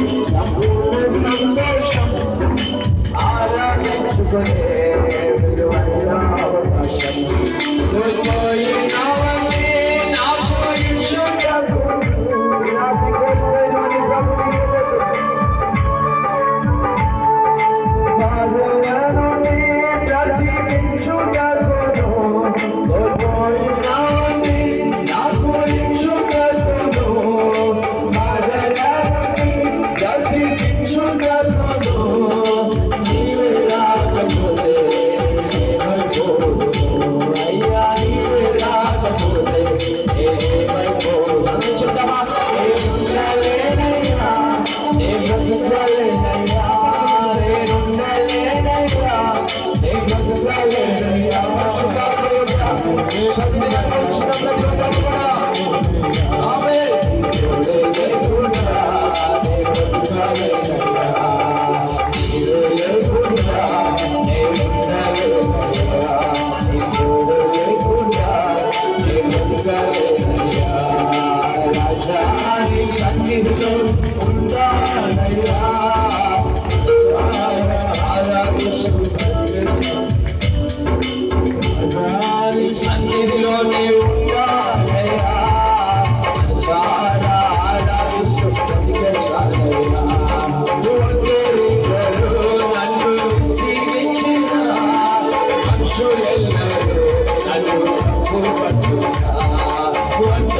संपूर्ण संतोषम आया है సన్నిధిలో ఉంటానయ్యా సన్నిధిలో నీవు One.